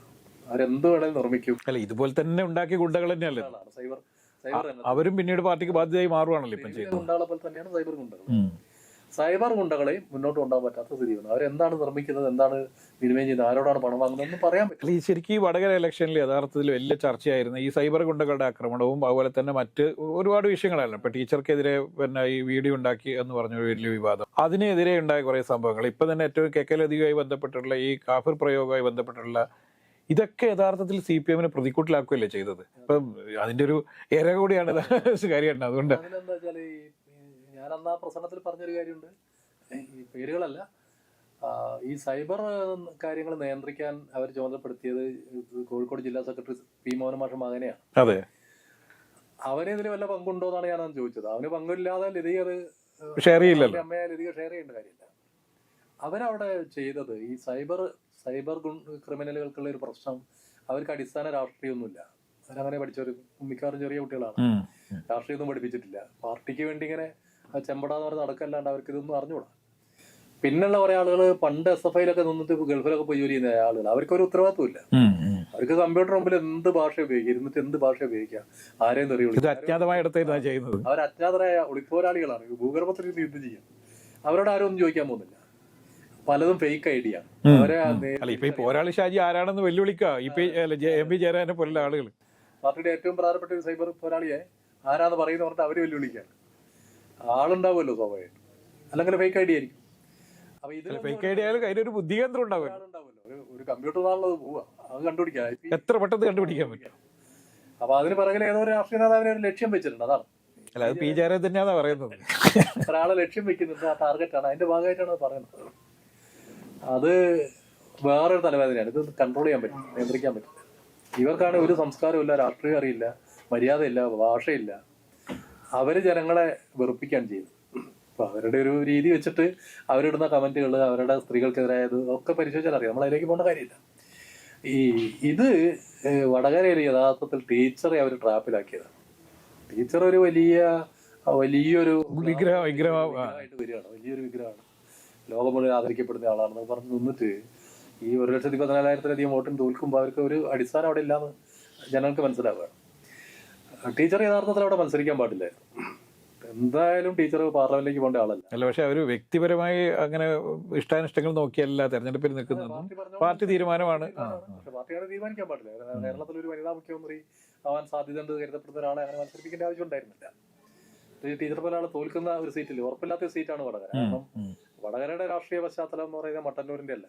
അവരെന്ത് വേണേലും നിർമ്മിക്കും. അല്ല ഇതുപോലെ തന്നെ ഉണ്ടാക്കിയ ഗുണ്ടകൾ തന്നെയല്ലേ? സൈബർ അവരും പിന്നീട് പാർട്ടിക്ക് ബാധ്യതയായി മാറുവാണല്ലോ ഇപ്പം ഗുണ്ടകളെ പോലെ തന്നെയാണ് സൈബർ ഗുണ്ടകൾ. സൈബർ ഗുണ്ടകളെ മുന്നോട്ട് കൊണ്ടുപോകാൻ പറ്റാത്ത സ്ഥിതി വന്നു അവരെന്താണ് നിർമ്മിക്കുന്നത്? എന്താണ് വിനിമയം ചെയ്യുന്നത്? ആരോടാണ് പണം വാങ്ങുന്നത്? എന്ന് പറയാൻ പറ്റില്ല. ഈ ശരിക്കും ഈ വടകര ഇലക്ഷനിൽ യഥാർത്ഥത്തിൽ വലിയ ചർച്ചയായിരുന്നു. ഈ സൈബർ ഗുണ്ടകളുടെ ആക്രമണവും അതുപോലെ തന്നെ മറ്റ് ഒരുപാട് വിഷയങ്ങളായിരുന്നു. ഇപ്പൊ ടീച്ചർക്കെതിരെ പിന്നെ ഈ വീഡിയോ ഉണ്ടാക്കി എന്ന് പറഞ്ഞ വലിയ വിവാദം. അതിനെതിരെ ഉണ്ടായ കുറേ സംഭവങ്ങൾ. ഇപ്പൊ തന്നെ ഏറ്റവും കെക്കലധികമായി ബന്ധപ്പെട്ടുള്ള ഈ കാഫിർ പ്രയോഗവുമായി ബന്ധപ്പെട്ടുള്ള ഇതൊക്കെ യഥാർത്ഥത്തിൽ സി പി എമ്മിനെ പ്രതിക്കൂട്ടിലാക്കുകയല്ലേ ചെയ്തത്? ഇപ്പം അതിന്റെ ഒരു ഇര കൂടിയാണ് (laughs) കാര്യമാണ് അതുകൊണ്ട് ഞാൻ അന്ന് ആ പ്രസംഗത്തിൽ പറഞ്ഞൊരു കാര്യമുണ്ട്. ഈ പേരുകളല്ല. ഈ സൈബർ കാര്യങ്ങൾ നിയന്ത്രിക്കാൻ അവർ ചുമതലപ്പെടുത്തിയത് കോഴിക്കോട് ജില്ലാ സെക്രട്ടറി പി മോഹൻ മാഷ മകനെയാണ്. അതെ. അവന് ഇതിൽ വല്ല പങ്കുണ്ടോ എന്നാണ് ഞാൻ അന്ന് ചോദിച്ചത്. അവന് പങ്കില്ലാതെ ലതിക അത് ഷെയർ ചെയ്യില്ലല്ലോ. അമ്മയെ ലതിക ഷെയർ ചെയ്യേണ്ട കാര്യമില്ല. അവരവിടെ ചെയ്തത് ഈ സൈബർ സൈബർ ക്രിമിനലുകൾക്കുള്ള ഒരു പ്രശ്നം അവർക്ക് അടിസ്ഥാന രാഷ്ട്രീയമൊന്നുമില്ല. അവരങ്ങനെ പഠിച്ചവർ മിക്കവാറും ചെറിയ കുട്ടികളാണ്. രാഷ്ട്രീയമൊന്നും പഠിപ്പിച്ചിട്ടില്ല. പാർട്ടിക്ക് വേണ്ടി ഇങ്ങനെ ചെമ്പടാന്ന് പറഞ്ഞ നടക്കല്ലാണ്ട് അവർക്ക് ഇതൊന്നും അറിഞ്ഞുകൂടാ. പിന്നുള്ള കുറെ ആളുകൾ പണ്ട് എസ് എഫ് ഐയിലൊക്കെ നിന്നിട്ട് ഗൾഫിലൊക്കെ പോയി ജോലി ചെയ്യുന്ന ആളുകൾ അവർക്ക് ഒരു ഉത്തരവാദിത്വമില്ല. അവർക്ക് കമ്പ്യൂട്ടർ മുമ്പിൽ എന്ത് ഭാഷ ഉപയോഗിക്കുക ഇരുന്നിട്ട് എന്ത് ഭാഷ ഉപയോഗിക്കാം? ആരെയും തെറിയുള്ളൂ അജ്ഞാതമായ ചെയ്യുന്നത്. അവർ അജ്ഞാതരായ ഒളിപ്പോരാളികളാണ്. ഭൂഗർഭത്തിൽ യുദ്ധം ചെയ്യാം? അവരോട് ആരും ഒന്നും ചോദിക്കാൻ പോകുന്നില്ല. പലതും ഫേക്ക് ഐഡിയ അവരെ അല്ല ഇപ്പൊ ഈ പോരാളി ഷാജി ആരാണെന്ന് വെല്ലുവിളിക്കുക ഇപ്പൊ എം പി ജയരാജനെ പോലുള്ള ആളുകൾ പാർട്ടിയുടെ ഏറ്റവും പ്രധാനപ്പെട്ട ഒരു സൈബർ പോരാളിയെ ആരാന്ന് പറയുന്ന പറഞ്ഞിട്ട് അവർ വെല്ലുവിളിക്കാണ് ആളുണ്ടാവുമല്ലോ സ്വാഭാവികമായിട്ടും അല്ലെങ്കിൽ ഫേക്ക് ഐ ഡി ആയിരിക്കും. അപ്പൊ ഇതിൽ ഫേക്ക് ഐ ഡി ആയാലും അതിനൊരു ബുദ്ധികേന്ദ്രം ഉണ്ടാവുമല്ലോ ആളുണ്ടാവുമല്ലോ ഒരു ഒരു കമ്പ്യൂട്ടർ ആണല്ലോ പോവാ. അത് കണ്ടുപിടിക്കാം. എത്ര പെട്ടെന്ന് കണ്ടുപിടിക്കാൻ പറ്റും? അപ്പൊ അതിന് പിറകിൽ ഏതോ ഒരു രാഷ്ട്രീയ നേതാവിനെ ഒരു ലക്ഷ്യം വെച്ചിട്ടുണ്ട്. അതാണ്. അല്ല അത് പി തന്നെയാണ് പറയുന്നത്. ഒരാളെ ലക്ഷ്യം വെക്കുന്നുണ്ട് ആ ടാർഗറ്റാണ് അതിന്റെ ഭാഗമായിട്ടാണ് അത് പറയുന്നത്. അത് വേറൊരു തലവേദനയാണ്. ഇത് കൺട്രോൾ ചെയ്യാൻ പറ്റും. നിയന്ത്രിക്കാൻ പറ്റില്ല ഇവർക്കാണ് ഒരു സംസ്കാരമില്ല രാഷ്ട്രീയം അറിയില്ല മര്യാദയില്ല ഭാഷയില്ല. അവർ ജനങ്ങളെ വെറുപ്പിക്കാൻ ചെയ്യുന്നു അപ്പൊ അവരുടെ ഒരു രീതി വെച്ചിട്ട് അവരിടുന്ന കമന്റുകൾ അവരുടെ സ്ത്രീകൾക്കെതിരായത് ഒക്കെ പരിശോധിച്ചാൽ അറിയാം. നമ്മൾ അതിലേക്ക് പോകേണ്ട കാര്യമില്ല. ഈ ഇത് വടകരയിൽ യഥാർത്ഥത്തിൽ ടീച്ചറെ അവർ ട്രാപ്പിലാക്കിയതാണ്. ടീച്ചർ ഒരു വലിയ വലിയൊരു വിഗ്രഹം. വിഗ്രഹമായിട്ട് വരികയാണ്. വലിയൊരു വിഗ്രഹമാണ്. ലോകം മുഴുവൻ ആദരിക്കപ്പെടുന്ന ആളാണെന്ന് പറഞ്ഞ് നിന്നിട്ട് ഈ ഒരു ലക്ഷത്തി പതിനാലായിരത്തിലധികം വോട്ടിന് തോൽക്കുമ്പോൾ അവർക്ക് ഒരു അടിസ്ഥാനം അവിടെ ഇല്ലാന്ന് ജനങ്ങൾക്ക് മനസ്സിലാവുകയാണ്. ടീച്ചർ യഥാർത്ഥത്തിൽ അവിടെ മത്സരിക്കാൻ പാടില്ലായിരുന്നു എന്തായാലും ടീച്ചർ പാർലമെന്റിലേക്ക് പോകേണ്ട ആളല്ല. അല്ല പക്ഷെ അവർ വ്യക്തിപരമായി അങ്ങനെ ഇഷ്ടാനിഷ്ടങ്ങൾ നോക്കിയല്ല തെരഞ്ഞെടുപ്പിൽ നിൽക്കുന്നത്. പാർട്ടി തീരുമാനമാണ്. പാർട്ടിയാണ് തീരുമാനിക്കാൻ പാടില്ല. കേരളത്തിൽ ഒരു വനിതാ മുഖ്യമന്ത്രി ആവാൻ സാധ്യതയുണ്ട് കരുതപ്പെടുന്ന ഒരാളെ അങ്ങനെ മത്സരിപ്പിക്കേണ്ട ആവശ്യം ഉണ്ടായിരുന്നില്ല. ടീച്ചർ ആൾ തോൽക്കുന്ന ഒരു സീറ്റില്ല ഉറപ്പില്ലാത്ത ഒരു സീറ്റാണ് വടകര. കാരണം. വടകരയുടെ രാഷ്ട്രീയ പശ്ചാത്തലം എന്ന് പറയുന്നത് മട്ടന്നൂരിന്റെ അല്ല.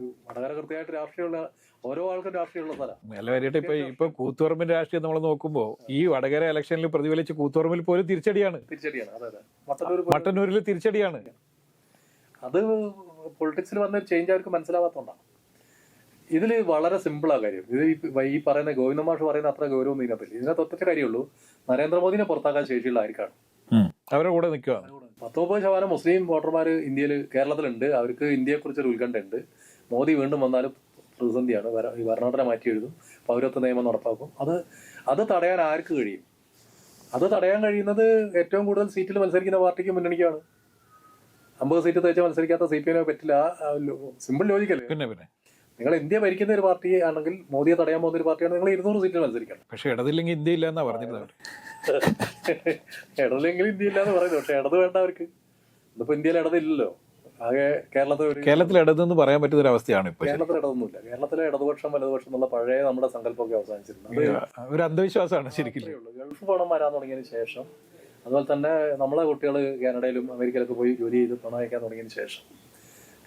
വടകര കൃത്യമായിട്ട് രാഷ്ട്രീയമുള്ള ഓരോ ആൾക്കും രാഷ്ട്രീയമുള്ള സ്ഥലം. നല്ല കാര്യമായിട്ട് ഇപ്പൊ ഇപ്പൊ കൂത്തുപറമ്പിന്റെ രാഷ്ട്രീയം നമ്മൾ നോക്കുമ്പോൾ ഈ വടകര ഇലക്ഷനിൽ പ്രതിഫലിച്ച് കൂത്തുപറമ്പിൽ പോലും തിരിച്ചടിയാണ്. തിരിച്ചടിയാണ്. അതെ അതെ. മട്ടന്നൂരിൽ തിരിച്ചടിയാണ്. അത് പൊളിറ്റിക്സിൽ വന്ന ഒരു ചേഞ്ച് അവർക്ക് മനസ്സിലാവാത്തതുകൊണ്ടാണ് ഇതിൽ വളരെ സിമ്പിളാ കാര്യം. ഇത് ഈ- പറയുന്ന ഗോവിന്ദ മാഷ് പറയുന്ന അത്ര ഗൗരവം ഇതിനകത്തില്ല ഇതിനകത്ത് ഒറ്റ കാര്യമുള്ളൂ. നരേന്ദ്രമോദിനെ പുറത്താക്കാൻ ശേഷിയുള്ള ആർക്കാണ്? അവരുടെ കൂടെ നിൽക്കുക പത്തൊമ്പത് ശതമാനം മുസ്ലിം വോട്ടർമാർ ഇന്ത്യയിൽ കേരളത്തിലുണ്ട്. അവർക്ക് ഇന്ത്യയെക്കുറിച്ച് ഒരു ഉത്കണ്ഠയുണ്ട്. മോദി വീണ്ടും വന്നാലും പ്രതിസന്ധിയാണ്. ഈ ഭരണഘടന മാറ്റി എഴുതും. പൗരത്വ നിയമം നടപ്പാക്കും. അത് അത് തടയാൻ ആർക്ക് കഴിയും? അത് തടയാൻ കഴിയുന്നത് ഏറ്റവും കൂടുതൽ സീറ്റിൽ മത്സരിക്കുന്ന പാർട്ടിക്ക് മുന്നണിക്കാണ്. അമ്പത് സീറ്റ് തേച്ച് മത്സരിക്കാത്ത സി പി എമ്മിനെ പറ്റില്ല. സിമ്പിൾ ലോജിക്കല്ലേ? പിന്നെ പിന്നെ. നിങ്ങൾ ഇന്ത്യ ഭരിക്കുന്ന ഒരു പാർട്ടി ആണെങ്കിൽ മോദിയെ തടയാൻ പോകുന്ന ഒരു പാർട്ടിയാണ് നിങ്ങൾ ഇരുന്നൂറ് സീറ്റിൽ മത്സരിക്കണം. പക്ഷേ ഇടതില്ലെങ്കിൽ ഇന്ത്യ ഇല്ല എന്നാ പറഞ്ഞിരുന്നത് (laughs) ഇടതില്ലെങ്കിൽ ഇന്ത്യ ഇല്ല എന്ന് പറയുന്നത് പക്ഷെ ഇടത് വേണ്ട അവർക്ക്. ഇന്നിപ്പോ ഇന്ത്യയിൽ ഇടതില്ലല്ലോ. ആകെ കേരളത്തിൽ കേരളത്തിൽ ഇടതെന്ന് പറയാൻ പറ്റുന്ന ഒരു അവസ്ഥയാണ് ഇപ്പൊ കേരളത്തിൽ ഇടതൊന്നുമില്ല. കേരളത്തിലെ ഇടതുപക്ഷം വലതുപക്ഷം എന്നുള്ള പഴയ നമ്മുടെ സങ്കല്പമൊക്കെ അവസാനിച്ചിട്ടുണ്ട് ഒരു അന്ധവിശ്വാസമാണ് ശരിക്കും. ഗൾഫ് പണം വരാൻ തുടങ്ങിയതിന് ശേഷം അതുപോലെ തന്നെ നമ്മളെ കുട്ടികൾ കാനഡയിലും അമേരിക്കയിലൊക്കെ പോയി ജോലി ചെയ്ത് പണം അയക്കാൻ തുടങ്ങിയതിന് ശേഷം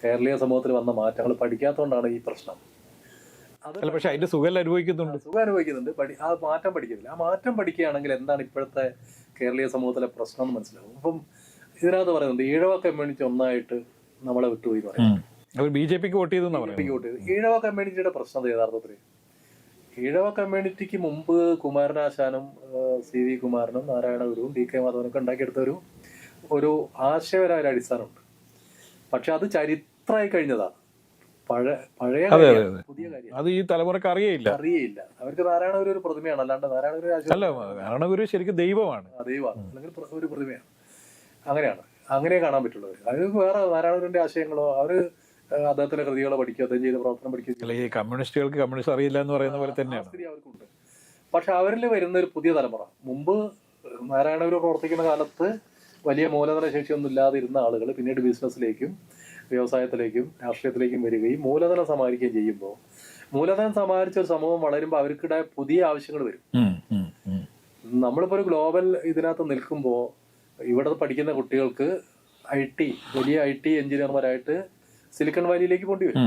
കേരളീയ സമൂഹത്തിൽ വന്ന മാറ്റങ്ങൾ പഠിക്കാത്തതുകൊണ്ടാണ് ഈ പ്രശ്നം. അത് അല്ല പക്ഷെ അതിന്റെ സുഖം അനുഭവിക്കുന്നുണ്ട്. സുഖം അനുഭവിക്കുന്നുണ്ട്. പഠി ആ മാറ്റം പഠിക്കുന്നില്ല. ആ മാറ്റം പഠിക്കുകയാണെങ്കിൽ എന്താണ് ഇപ്പോഴത്തെ കേരളീയ സമൂഹത്തിലെ പ്രശ്നം എന്ന് മനസ്സിലാവും. അപ്പം ഇതിനകത്ത് പറയുന്നുണ്ട് ഈഴവ കമ്മ്യൂണിറ്റി ഒന്നായിട്ട് നമ്മളെ വിട്ടുപോയി അവർ ബി ജെ പിക്ക് വോട്ട് പറയുന്നത്? വോട്ട് ചെയ്തു. ഈഴവ കമ്മ്യൂണിറ്റിയുടെ പ്രശ്നം യഥാർത്ഥത്തിൽ. ഈഴവ കമ്മ്യൂണിറ്റിക്ക് മുമ്പ് കുമാരനാശാനും സി വി കുമാരനും നാരായണ ഗുരുവും ഡി കെ മാധവനും ഒക്കെ ഉണ്ടാക്കിയെടുത്ത ഒരു ഒരു ആശയപരമായ ഒരു അടിസ്ഥാനമുണ്ട്. പക്ഷെ അത് ചരിത്രമായി കഴിഞ്ഞതാ. പഴയ പഴയ. പുതിയ കാര്യം അത് ഈ തലമുറയ്ക്ക് അറിയയില്ല. അറിയയില്ല. അവർക്ക് നാരായണ ഗുരു ഒരു പ്രതിമയാണ്. അല്ലാണ്ട് നാരായണ ഗുരു ഒരു ശരിക്കും ദൈവമാണ്. ദൈവമാണ്. അല്ലെങ്കിൽ ഒരു പ്രതിമയാണ്. അങ്ങനെയാണ്. അങ്ങനെ കാണാൻ പറ്റുള്ളൂ. അത് വേറെ നാരായണഗുരുവിന്റെ ആശയങ്ങളോ അവർ അദ്ദേഹത്തിന്റെ കൃതികളോ പഠിക്കുകയോ അദ്ദേഹം ചെയ്ത പ്രവർത്തനം ഈ കമ്മ്യൂണിസ്റ്റുകൾക്ക് കമ്മ്യൂണിസ്റ്റ് അറിയില്ല എന്ന് പറയുന്ന പോലെ തന്നെയാണ്. അവർക്കുണ്ട്. പക്ഷെ അവരിൽ വരുന്ന ഒരു പുതിയ തലമുറ. മുമ്പ് നാരായണഗുരു പ്രവർത്തിക്കുന്ന കാലത്ത് വലിയ മൂലധന ശേഷിയൊന്നും ഇല്ലാതിരുന്ന ആളുകൾ പിന്നീട് ബിസിനസ്സിലേക്കും വ്യവസായത്തിലേക്കും രാഷ്ട്രീയത്തിലേക്കും വരികയും മൂലധനം സമാഹരിക്കുകയും ചെയ്യുമ്പോൾ മൂലധനം സമാഹരിച്ച ഒരു സമൂഹം വളരുമ്പോൾ അവർക്കിടെ പുതിയ ആവശ്യങ്ങൾ വരും. നമ്മളിപ്പോൾ ഒരു ഗ്ലോബൽ ഇതിനകത്ത് നിൽക്കുമ്പോൾ ഇവിടെ പഠിക്കുന്ന കുട്ടികൾക്ക് ഐ ടി വലിയ ഐ ടി എഞ്ചിനീയർമാരായിട്ട് സിലിക്കൺ വാലിയിലേക്ക് പോണ്ടി വരും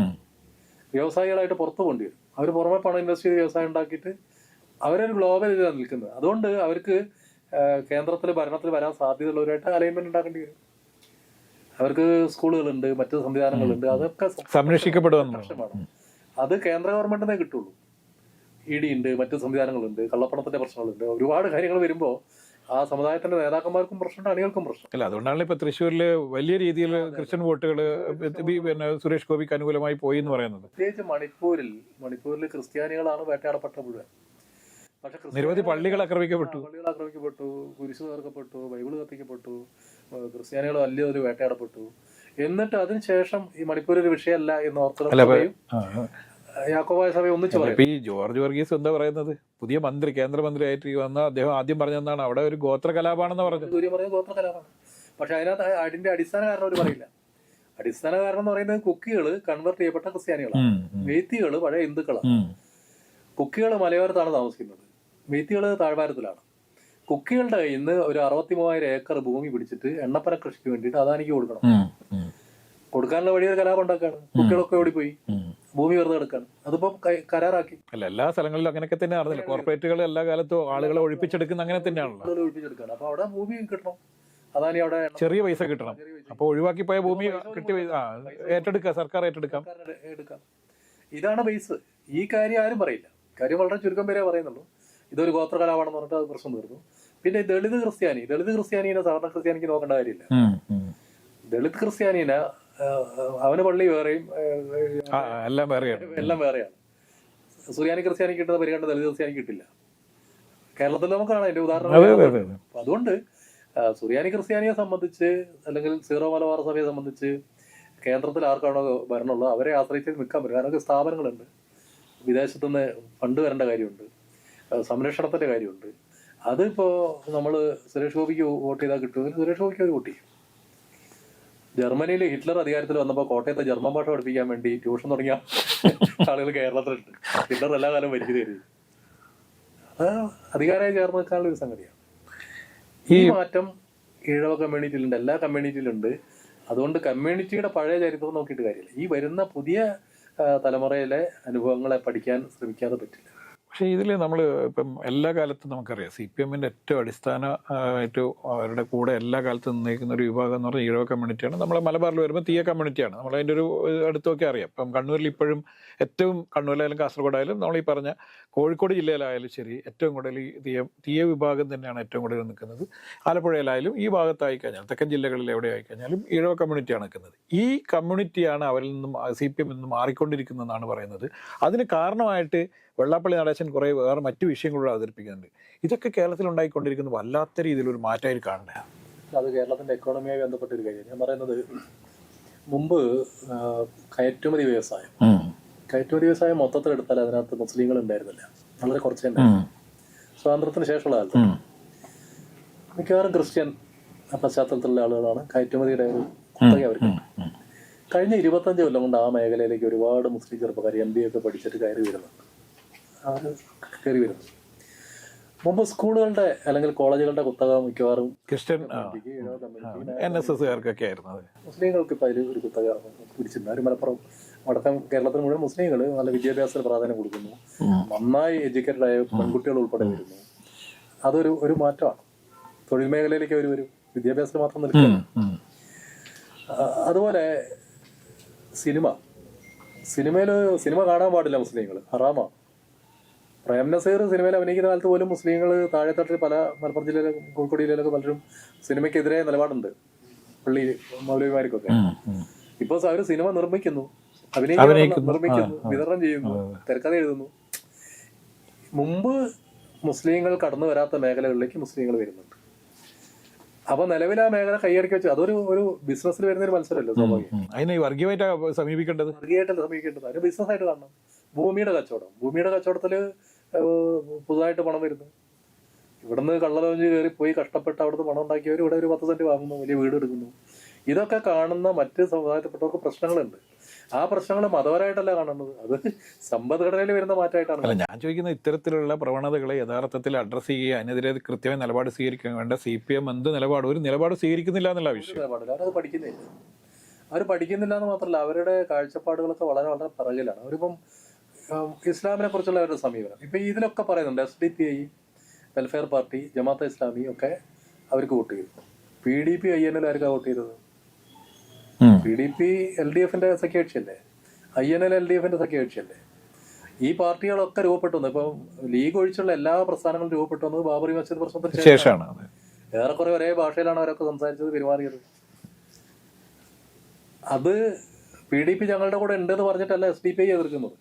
വ്യവസായികളായിട്ട് പുറത്ത് പോണ്ടി വരും അവർ പുറമെ പണം ഇൻവെസ്റ്റ് ചെയ്ത് വ്യവസായം ഉണ്ടാക്കിയിട്ട് അവരൊരു ഗ്ലോബൽ ഇതിലാണ് നിൽക്കുന്നത്. അതുകൊണ്ട് അവർക്ക് കേന്ദ്രത്തിൽ ഭരണത്തിൽ വരാൻ സാധ്യതയുള്ളവരായിട്ട് അലൈൻമെന്റ് ഉണ്ടാക്കേണ്ടി വരും. അവർക്ക് സ്കൂളുകളുണ്ട് മറ്റ് സംവിധാനങ്ങളുണ്ട് അതൊക്കെ സംരക്ഷിക്കപ്പെടുന്ന പ്രശ്നമാണ് അത് കേന്ദ്ര ഗവൺമെന്റിനെ കിട്ടുള്ളൂ. ഇ ഡി ഉണ്ട് മറ്റ് സംവിധാനങ്ങളുണ്ട് കള്ളപ്പണത്തിന്റെ പ്രശ്നങ്ങളുണ്ട്. ഒരുപാട് കാര്യങ്ങൾ വരുമ്പോൾ ആ സമുദായത്തിന്റെ നേതാക്കന്മാർക്കും പ്രശ്നമുണ്ട് അണികൾക്കും പ്രശ്നം അല്ല അതുകൊണ്ടാണ് ഇപ്പൊ തൃശ്ശൂരിൽ വലിയ രീതിയിൽ ക്രിസ്ത്യൻ വോട്ടുകൾ പിന്നെ സുരേഷ് ഗോപിക്ക് അനുകൂലമായി പോയി എന്ന് പറയുന്നത്. പ്രത്യേകിച്ച് മണിപ്പൂരിൽ മണിപ്പൂരിൽ ക്രിസ്ത്യാനികളാണ് വേട്ടയാടപ്പെട്ട മുഴുവൻ. പക്ഷെ നിരവധി പള്ളികൾ ആക്രമിക്കപ്പെട്ടു. പള്ളികൾ ആക്രമിക്കപ്പെട്ടു കുരിശു തകർക്കപ്പെട്ടു ബൈബിൾ കത്തിക്കപ്പെട്ടു ക്രിസ്ത്യാനികൾ ക്രിസ്ത്യാനികൾ വലിയൊരു വേട്ടയാടപ്പെട്ടു. എന്നിട്ട് അതിനുശേഷം ഈ മണിപ്പൂർ ഒരു വിഷയമല്ല എന്ന് ഓർത്തഡോക്സ് യാക്കോബായ ഒന്നിച്ചു പറയും. ഈ ജോർജ് വർഗീസ് എന്താ പറയുന്നത്? പുതിയ മന്ത്രി കേന്ദ്രമന്ത്രിയായിട്ട് ആയിട്ട് വന്ന അദ്ദേഹം ആദ്യം പറഞ്ഞെന്നാണ് അവിടെ ഒരു ഗോത്ര കലാപാണെന്ന് പറഞ്ഞു സൂര്യ ഗോത്ര കലാപമാണ് പക്ഷെ അതിനകത്ത് അതിന്റെ അടിസ്ഥാന കാരണം അവർ പറയില്ല. അടിസ്ഥാന കാരണം എന്ന് പറയുന്നത് കുക്കികൾ കൺവേർട്ട് ചെയ്യപ്പെട്ട ക്രിസ്ത്യാനികളാണ് ഉം, പഴയ ഹിന്ദുക്കളാണ്. കുക്കികൾ മലയോരത്താണ് താമസിക്കുന്നത്. മെയ്ത്തികൾ താഴ്വാരത്തിലാണ്. കുക്കികളുടെ കയ്യിൽ നിന്ന് ഒരു അറുപത്തി മൂവായിരം ഏക്കർ ഭൂമി പിടിച്ചിട്ട് എണ്ണപ്പന കൃഷിക്ക് വേണ്ടിയിട്ട് അദാനിക്ക് കൊടുക്കണം. കൊടുക്കാനുള്ള വഴി ഒരു കലാപം ഉണ്ടാക്കാണ്. കുക്കികളൊക്കെ ഓടിപ്പോയി. ഭൂമി വെറുതെ എടുക്കാണ് അതിപ്പോ കരാറാക്കി. അല്ല എല്ലാ സ്ഥലങ്ങളിലും അങ്ങനെയൊക്കെ തന്നെ അറിഞ്ഞില്ല കോർപ്പറേറ്റുകൾ എല്ലാ കാലത്തും ആളുകളെ ഒഴിപ്പിച്ചെടുക്കുന്ന അങ്ങനെ തന്നെയാണല്ലോ. ഒഴിപ്പിച്ചെടുക്കാണ്. അപ്പൊ അവിടെ ഭൂമി കിട്ടണം. അതാണ് അവിടെ ചെറിയ പൈസ കിട്ടണം. അപ്പൊ ഒഴിവാക്കി പോയ ഭൂമി കിട്ടി ഏറ്റെടുക്കുക സർക്കാർ ഏറ്റെടുക്കാം. എടുക്കാം. ഇതാണ് ബേസ്. ഈ കാര്യം ആരും പറയില്ല. കാര്യം വളരെ ചുരുക്കം പേരെ പറയുന്നുള്ളൂ. ഇതൊരു ഗോത്രകലാപാണെന്ന് പറഞ്ഞിട്ട് അത് പ്രശ്നം തീർന്നു. പിന്നെ ദളിത് ക്രിസ്ത്യാനി. ദളിത് ക്രിസ്ത്യാനിനെ സാധാരണ ക്രിസ്ത്യാനിക്ക് നോക്കേണ്ട കാര്യമില്ല. ദളിത് ക്രിസ്ത്യാനിനെ അവന് പള്ളി വേറെയും എല്ലാം വേറെയാണ്. എല്ലാം വേറെയാണ്. സുറിയാനി ക്രിസ്ത്യാനി കിട്ടുന്ന പരിഗണന ദളിത് ക്രിസ്ത്യാനി കിട്ടില്ല. കേരളത്തിൽ നമുക്ക് കാണാം എന്റെ ഉദാഹരണം അതുകൊണ്ട് സുറിയാനി ക്രിസ്ത്യാനിയെ സംബന്ധിച്ച് അല്ലെങ്കിൽ സീറോ മലബാർ സഭയെ സംബന്ധിച്ച് കേന്ദ്രത്തിൽ ആർക്കാണോ ഭരണമുള്ളത് അവരെ ആശ്രയിച്ച് നിൽക്കാൻ പറ്റും. കാരണം സ്ഥാപനങ്ങളുണ്ട്. വിദേശത്തു നിന്ന് ഫണ്ട് വരേണ്ട കാര്യമുണ്ട്. സംരക്ഷണത്തിന്റെ കാര്യമുണ്ട്. അതിപ്പോ നമ്മൾ സുരേഷ് ഗോപിക്ക് വോട്ട് ചെയ്താൽ കിട്ടുമെങ്കിൽ സുരേഷ് ഗോപിക്ക് അവർ വോട്ട് ചെയ്യും. ജർമ്മനിയിൽ ഹിറ്റ്ലർ അധികാരത്തിൽ വന്നപ്പോൾ കോട്ടയത്തെ ജർമ്മൻ ഭാഷ പഠിപ്പിക്കാൻ വേണ്ടി ട്യൂഷൻ തുടങ്ങിയ ആളുകൾ കേരളത്തിലുണ്ട്. ഹിറ്റ്ലർ എല്ലാ കാലം വരിച്ചു അത് അധികാരമായി ചേർന്ന് ഒരു സംഗതിയാണ്. ഈ മാറ്റം ഈഴവ കമ്മ്യൂണിറ്റിയിലുണ്ട് എല്ലാ കമ്മ്യൂണിറ്റിയിലുണ്ട്. അതുകൊണ്ട് കമ്മ്യൂണിറ്റിയുടെ പഴയ ചരിത്രം നോക്കിയിട്ട് കാര്യമില്ല. ഈ വരുന്ന പുതിയ തലമുറയിലെ അനുഭവങ്ങളെ പഠിക്കാൻ ശ്രമിക്കാതെ പറ്റില്ല. പക്ഷേ ഇതിൽ നമ്മൾ ഇപ്പം എല്ലാ കാലത്തും നമുക്കറിയാം സി പി എമ്മിന്റെ ഏറ്റവും അടിസ്ഥാന ഏറ്റവും അവരുടെ കൂടെ എല്ലാ കാലത്തും നിന്നേക്കുന്ന ഒരു വിഭാഗം എന്ന് പറഞ്ഞാൽ ഈഴവ കമ്മ്യൂണിറ്റിയാണ്. നമ്മളെ മലബാറിൽ വരുമ്പോൾ തീയ കമ്മ്യൂണിറ്റിയാണ്. നമ്മൾ അതിന്റെ ഒരു അടുത്തൊക്കെ അറിയാം. ഇപ്പം കണ്ണൂരിൽ ഇപ്പോഴും ഏറ്റവും കണ്ണൂരിലായാലും കാസർഗോഡായാലും നമ്മൾ ഈ പറഞ്ഞ കോഴിക്കോട് ജില്ലയിലായാലും ശരി ഏറ്റവും കൂടുതൽ ഈ തീയ തീയ വിഭാഗം തന്നെയാണ് ഏറ്റവും കൂടുതൽ നിൽക്കുന്നത്. ആലപ്പുഴയിലായാലും ഈ ഭാഗത്തായി കഴിഞ്ഞാൽ തെക്കൻ ജില്ലകളിൽ എവിടെ ആയി കഴിഞ്ഞാലും ഈഴവ കമ്മ്യൂണിറ്റിയാണ് നിൽക്കുന്നത്. ഈ കമ്മ്യൂണിറ്റിയാണ് അവരിൽ നിന്നും സി പി എമ്മിൽ നിന്നും മാറിക്കൊണ്ടിരിക്കുന്നതെന്നാണ് പറയുന്നത്. അതിന് കാരണമായിട്ട് വെള്ളാപ്പള്ളി നടേശൻ കുറേ വേറെ മറ്റു വിഷയങ്ങളൂടെ അവതരിപ്പിക്കുന്നുണ്ട്. ഇതൊക്കെ കേരളത്തിൽ ഉണ്ടായിക്കൊണ്ടിരിക്കുന്ന വല്ലാത്ത രീതിയിലൊരു മാറ്റമായി കാണുന്നത് അത് കേരളത്തിന്റെ എക്കോണമിയായി ബന്ധപ്പെട്ടൊരു കാര്യം. ഞാൻ പറയുന്നത് മുമ്പ് കയറ്റുമതി വ്യവസായം. കയറ്റുമതി വ്യവസായം മൊത്തത്തിൽ എടുത്താൽ അതിനകത്ത് മുസ്ലിങ്ങൾ ഉണ്ടായിരുന്നില്ല. വളരെ കുറച്ചേ സ്വാതന്ത്ര്യത്തിന് ശേഷമുള്ള കാലത്ത്. മിക്കവാറും ക്രിസ്ത്യൻ പശ്ചാത്തലത്തിലുള്ള ആളുകളാണ് കയറ്റുമതിയുടെ ഒരു കുത്തക അവർക്ക്. കഴിഞ്ഞ ഇരുപത്തഞ്ച് കൊല്ലം കൊണ്ട് ആ മേഖലയിലേക്ക് ഒരുപാട് മുസ്ലിം ചെറുപ്പക്കാർ എം ബി ഒക്കെ പഠിച്ചിട്ട് കയറി വരുന്നുണ്ട്. അവർ കയറി വരുന്നത് മുമ്പ് സ്കൂളുകളുടെ അല്ലെങ്കിൽ കോളേജുകളുടെ കുത്തക മിക്കവാറും ക്രിസ്ത്യൻ എൻ എസ് എസ്സുകാർക്കൊക്കെ ആയിരുന്നു അത്. മുസ്ലിങ്ങൾക്ക് ഇപ്പം അതിൽ ഒരു കുത്തക പിടിച്ചിട്ടുണ്ട്. ഒരു മലപ്പുറം വടക്കൻ കേരളത്തിൽ മുഴുവൻ മുസ്ലിങ്ങൾ നല്ല വിദ്യാഭ്യാസത്തിന് പ്രാധാന്യം കൊടുക്കുന്നു. നന്നായി എഡ്യൂക്കേറ്റഡ് ആയ പെൺകുട്ടികൾ ഉൾപ്പെടെ വരുന്നു. അതൊരു ഒരു മാറ്റമാണ്. തൊഴിൽ മേഖലയിലേക്ക് അവർ വരും. വിദ്യാഭ്യാസത്തിന് മാത്രം നിൽക്കുന്നു. അതുപോലെ സിനിമ. സിനിമയിൽ സിനിമ കാണാൻ പാടില്ല മുസ്ലിങ്ങൾ ഹറാമാണ്. പ്രേം നസീർ സിനിമയിൽ അഭിനയിക്കുന്ന കാലത്ത് പോലും മുസ്ലിങ്ങൾ താഴെത്തട്ടിൽ പല മലപ്പുറം ജില്ലയിലെ കോഴിക്കോട് ജില്ലയിലൊക്കെ പലരും സിനിമയ്ക്കെതിരെ നിലപാടുണ്ട്. പള്ളി മൗലവിമാർക്കൊക്കെ. ഇപ്പൊ അവർ സിനിമ നിർമ്മിക്കുന്നു. അഭിനയിക്കുന്നു. നിർമ്മിക്കുന്നു വിതരണം ചെയ്യുന്നു തിരക്കഥ എഴുതുന്നു. മുമ്പ് മുസ്ലിങ്ങൾ കടന്നു വരാത്ത മേഖലകളിലേക്ക് മുസ്ലിങ്ങൾ വരുന്നുണ്ട്. അപ്പൊ നിലവിൽ ആ മേഖല കൈയടക്കി വെച്ച്. അതൊരു ഒരു ബിസിനസ്സിൽ വരുന്ന ഒരു മത്സരമല്ലോ സ്വാഭാവികം? ഉം. അതിനെ വർഗീയമായിട്ടാണ് സമീപിക്കേണ്ടത്? വർഗീയമായിട്ടല്ല സമീപിക്കേണ്ടത്. അതിന് ബിസിനസ് ആയിട്ട് കാണണം. ഭൂമിയുടെ കച്ചവടം. ഭൂമിയുടെ കച്ചവടത്തിൽ പുതുതായിട്ട് പണം വരുന്നു. ഇവിടുന്ന് കള്ളലോഞ്ച് കയറി പോയി കഷ്ടപ്പെട്ട് അവിടുന്ന് പണം ഉണ്ടാക്കിയവർ ഇവിടെ ഒരു പത്ത് സെന്റ് വാങ്ങുന്നു വലിയ വീട് എടുക്കുന്നു. ഇതൊക്കെ കാണുന്ന മറ്റ് സമുദായത്തിൽപ്പെട്ടവർക്ക് പ്രശ്നങ്ങളുണ്ട്. ആ പ്രശ്നങ്ങൾ മതപരമായിട്ടല്ല കാണുന്നത്. അത് സമ്പദ്ഘടനയിൽ വരുന്ന മാറ്റമായിട്ടാണ് അല്ല ഞാൻ ചോദിക്കുന്ന ഇത്തരത്തിലുള്ള പ്രവണതകളെ യഥാർത്ഥത്തിൽ അഡ്രസ്സ് ചെയ്യുക അതിനെതിരെ കൃത്യമായ നിലപാട് സ്വീകരിക്കാൻ വേണ്ട സി പി എം എന്ത് നിലപാട് ഒരു നിലപാട് സ്വീകരിക്കുന്നില്ല എന്നുള്ള വിഷയം. നിലപാടില്ല. അവരത് പഠിക്കുന്നില്ല. അവർ പഠിക്കുന്നില്ല എന്ന് മാത്രമല്ല അവരുടെ കാഴ്ചപ്പാടുകളൊക്കെ വളരെ വളരെ പിറകിലാണ്. അവരിപ്പം ഇസ്ലാമിനെ കുറിച്ചുള്ള അവരുടെ സമീപനം. ഇപ്പൊ ഇതിലൊക്കെ പറയുന്നുണ്ട് S D P I welfare party Jamaat-e Islami ഒക്കെ അവർക്ക് വോട്ട് ചെയ്തു. P D P I N L ആർക്കാ വോട്ട് ചെയ്തത്. P D P L D എഫിന്റെ സഖ്യകക്ഷിയല്ലേ? I N L L D എഫിന്റെ സഖ്യകക്ഷിയല്ലേ? ഈ പാർട്ടികളൊക്കെ രൂപപ്പെട്ടു വന്നു. ഇപ്പം ലീഗ് ഒഴിച്ചുള്ള എല്ലാ പ്രസ്ഥാനങ്ങളും രൂപപ്പെട്ടു വന്നത് ബാബറി മസ്ജിദ് പ്രശ്നത്തിന് ശേഷം ശേഷമാണ് ഏറെക്കുറെ ഒരേ ഭാഷയിലാണ് അവരൊക്കെ സംസാരിച്ചത് പെരുമാറിയത്. അത് പി ഡി പി ഞങ്ങളുടെ കൂടെ ഉണ്ടെന്ന് പറഞ്ഞിട്ടല്ല എസ് ഡി പി ഐ എതിർക്കുന്നത്.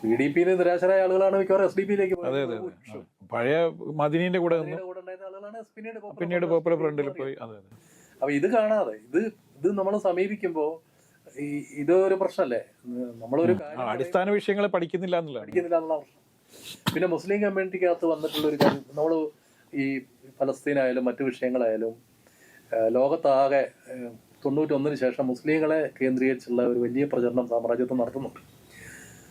പി ഡി പിയിൽ നിരാശരായ ആളുകളാണ് മിക്കവാറും എസ് ഡി പിയിലേക്ക് അതെ അതെ പഴയ മദിനീന്റെ കൂടെ നിന്ന് പിന്നീട് പോപ്പുലർ ഫ്രണ്ടിൽ പോയി. അതെ അതെ. അപ്പൊ ഇത് കാണാതെ ഇത് ഇത് നമ്മൾ സമീപിക്കുമ്പോ ഈ ഇതൊരു പ്രശ്നമല്ലേ നമ്മളൊരു അടിസ്ഥാന വിഷയങ്ങളെ പഠിക്കുന്നില്ല പഠിക്കുന്നില്ല എന്നുള്ള പിന്നെ മുസ്ലിം കമ്മ്യൂണിറ്റിക്കകത്ത് വന്നിട്ടുള്ള ഒരു കാര്യം നമ്മൾ ഈ ഫലസ്തീനായാലും മറ്റു വിഷയങ്ങളായാലും ലോകത്താകെ തൊണ്ണൂറ്റൊന്നിന് ശേഷം മുസ്ലിങ്ങളെ കേന്ദ്രീകരിച്ചുള്ള ഒരു വലിയ പ്രചരണം സാമ്രാജ്യത്വം നടത്തുന്നുണ്ട്.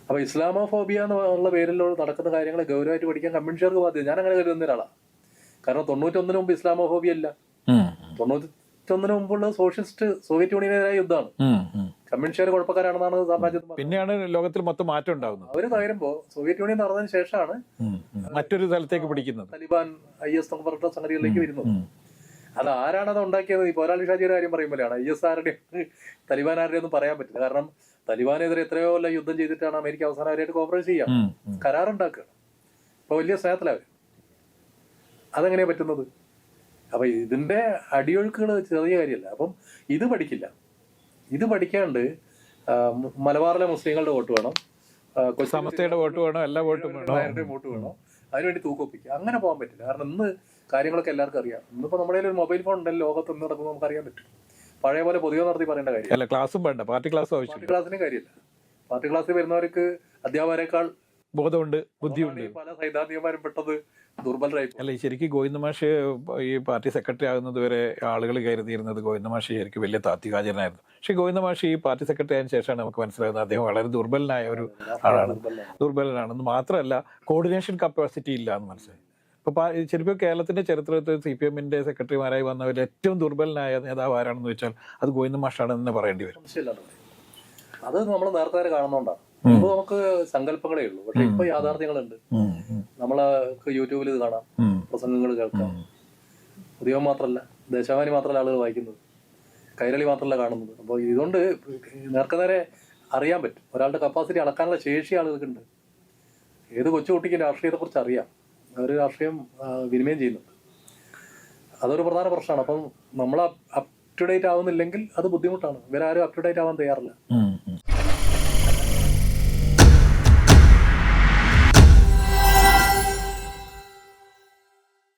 അപ്പൊ ഇസ്ലാമോഫോബിയ എന്നുള്ള പേരിൽ നടക്കുന്ന കാര്യങ്ങളെ ഗൗരവമായിട്ട് പഠിക്കാൻ കമ്മ്യൂണിസ്റ്റുകാർക്ക് ബാധ്യത. ഞാൻ അങ്ങനെ കരുതുന്ന ഒരാളാണ് കാരണം തൊണ്ണൂറ്റൊന്നിന് മുമ്പ് ഇസ്ലാമോഫോബിയ ഇല്ല തൊണ്ണൂറ്റൊന്നിന് മുമ്പുള്ള സോഷ്യലിസ്റ്റ് സോവിയറ്റ് യൂണിയനെതിരായ യുദ്ധമാണ്. കമ്മ്യൂണിസ്റ്റുകാർ കുഴപ്പക്കാരാണെന്നാണ് സാമ്രാജ്യം പിന്നെയാണ് ലോകത്തിൽ മൊത്തം മാറ്റം ഉണ്ടാകുന്നത് അവർ തകരുമ്പോ സോവിയറ്റ് യൂണിയൻ നടന്നതിന് ശേഷമാണ്. മറ്റൊരു സ്ഥലത്തേക്ക് പിടിക്കുന്നത്. തലിബാൻ ഐ എസ് എന്നൊക്കെ പറഞ്ഞ സംഗതികളിലേക്ക് വരുന്നത്. അത് ആരാണ് അത് ഉണ്ടാക്കിയത്? ഈ പോരാളി ഷാജിയുടെ കാര്യം പറയുമ്പോഴാണ്. ഐ എസ് ആരുടെ തലിബാൻ ആരുടെ ഒന്നും പറയാൻ പറ്റില്ല. കാരണം തലിബാനെതിരെ എത്രയോ കൊല്ലം യുദ്ധം ചെയ്തിട്ടാണ് അമേരിക്ക അവസാനമായിട്ട് കോപ്പറേറ്റ് ചെയ്യാം. കരാറുണ്ടാക്കുക. അപ്പൊ വലിയ സ്നേഹത്തിലവർ അതെങ്ങനെയാ പറ്റുന്നത്? അപ്പൊ ഇതിന്റെ അടിയൊഴുക്കുകൾ ചെറിയ കാര്യമല്ല. അപ്പം ഇത് പഠിക്കില്ല. ഇത് പഠിക്കാണ്ട് മലബാറിലെ മുസ്ലിങ്ങളുടെ വോട്ട് വേണം. സമസ്തയുടെ വോട്ട് വേണം? എല്ലാ വോട്ടും വേണം? വോട്ട് വേണം? അതിനുവേണ്ടി തൂക്കൊപ്പിക്കുക. അങ്ങനെ പോകാൻ പറ്റില്ല. കാരണം ഇന്ന് കാര്യങ്ങളൊക്കെ എല്ലാവർക്കും അറിയാം. ഇന്നിപ്പോ നമ്മുടെ ഒരു മൊബൈൽ ഫോൺ ഉണ്ടല്ലോ. ലോകത്ത് എന്ന് നടക്കുമ്പോൾ നമുക്ക് അറിയാൻ പറ്റും. പഴയ പോലെ പൊതുവെ നടത്തി പറയേണ്ട കാര്യം അല്ല ക്ലാസ്സും വേണ്ട. പാർട്ടി ക്ലാസ് പാർട്ടി ക്ലാസ്സിന് കാര്യമില്ല. പാർട്ടി ക്ലാസ്സിൽ വരുന്നവർക്ക് അധ്യാപകരെക്കാൾ ബോധമുണ്ട് ബുദ്ധിയുണ്ട്. പല സൈദ്ധാന്തികമാരും പെട്ടത് ദുർബലരായി അല്ല ശരിക്ക് ഗോവിന്ദമാഷ് ഈ പാർട്ടി സെക്രട്ടറി ആകുന്നത് വരെ ആളുകൾ കരുതിയിരുന്നത് ഗോവിന്ദമാഷ് ശരിക്കും വലിയ താത്വികാചരനായിരുന്നു പക്ഷേ ഗോവിന്ദമാഷ് ഈ പാർട്ടി സെക്രട്ടറി ആയതിനു ശേഷമാണ് നമുക്ക് മനസ്സിലാകുന്നത് അദ്ദേഹം വളരെ ദുർബലനായ ഒരു ആളാണ്. ദുർബലനാണ്. ദുർബലനാണെന്ന് മാത്രമല്ല കോർഡിനേഷൻ കപ്പാസിറ്റി ഇല്ല എന്ന് മനസ്സിലായി. ഇപ്പൊ പാ- ശരിക്കും കേരളത്തിന്റെ ചരിത്രത്തിൽ സി പി എമ്മിന്റെ സെക്രട്ടറിമാരായി വന്നവരിൽ ഏറ്റവും ദുർബലനായ നേതാവ് ആരാണെന്ന് വെച്ചാൽ അത് ഗോവിന്ദമാഷാണെന്ന് തന്നെ പറയേണ്ടി വരും. അത് നമ്മൾ നേരത്തെ കാണുന്നോണ്ടാണ്. ഇപ്പൊ നമുക്ക് സങ്കല്പങ്ങളേ ഉള്ളൂ. പക്ഷെ ഇപ്പൊ യാഥാർത്ഥ്യങ്ങളുണ്ട്. നമ്മളെ യൂട്യൂബിൽ ഇത് കാണാം. പ്രസംഗങ്ങൾ കേൾക്കാം. ഉദ്യോഗം മാത്രമല്ല ദേശാഭിമാനി മാത്രമല്ല ആളുകൾ വായിക്കുന്നത്. കൈരളി മാത്രമല്ല കാണുന്നത്. അപ്പോൾ ഇതുകൊണ്ട് നേർക്കുനേരെ അറിയാൻ പറ്റും. ഒരാളുടെ കപ്പാസിറ്റി അളക്കാനുള്ള ശേഷി ആളുകൾക്കുണ്ട്. ഏത് കൊച്ചുകുട്ടിക്കും രാഷ്ട്രീയത്തെക്കുറിച്ച് അറിയാം. അവർ രാഷ്ട്രീയം വിനിമയം ചെയ്യുന്നുണ്ട് അതൊരു പ്രധാന പ്രശ്നമാണ്. അപ്പം നമ്മൾ അപ് ടു ഡേറ്റ് ആവുന്നില്ലെങ്കിൽ അത് ബുദ്ധിമുട്ടാണ്. ഇവരാരും അപ് ടു ഡേറ്റ് ആവാൻ തയ്യാറില്ല